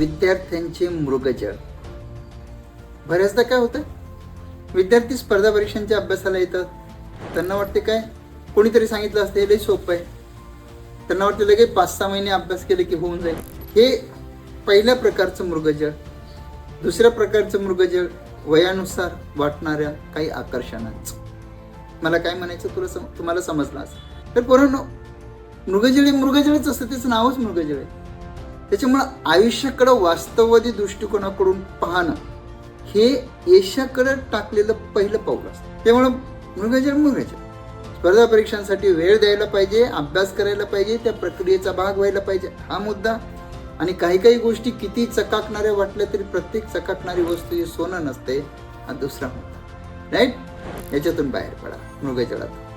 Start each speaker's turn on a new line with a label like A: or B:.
A: विद्यार्थ्यांचे मृगजळ. बऱ्याचदा काय होतं? विद्यार्थी स्पर्धा परीक्षांच्या अभ्यासाला येतात. त्यांना वाटते काय? कोणीतरी सांगितलं असतं हे लई सोपं आहे. त्यांना वाटतं लगे पाच सहा महिने अभ्यास केले की होऊन जाईल. हे पहिल्या प्रकारचं मृगजळ. दुसऱ्या प्रकारचं मृगजळ वयानुसार वाटणाऱ्या काही आकर्षणांचं. मला काय म्हणायचं तुला सम तुम्हाला समजलं असं तर पोरांनो मृगजळ हे मृगजळच असतं. त्याचं नावच मृगजळ आहे. त्याच्यामुळं आयुष्याकडं वास्तववादी दृष्टिकोनाकडून पाहणं हे यशाकडं टाकलेलं पहिलं पाऊल असतं. त्यामुळं मृगजन मृगजन स्पर्धा परीक्षांसाठी वेळ द्यायला पाहिजे अभ्यास करायला पाहिजे त्या प्रक्रियेचा भाग व्हायला पाहिजे हा मुद्दा. आणि काही काही गोष्टी किती चकाकणाऱ्या वाटल्या तरी प्रत्येक चकाकणारी वस्तू ही सोनं नसते हा दुसरा मुद्दा. राईट याच्यातून बाहेर पडा मृगजळात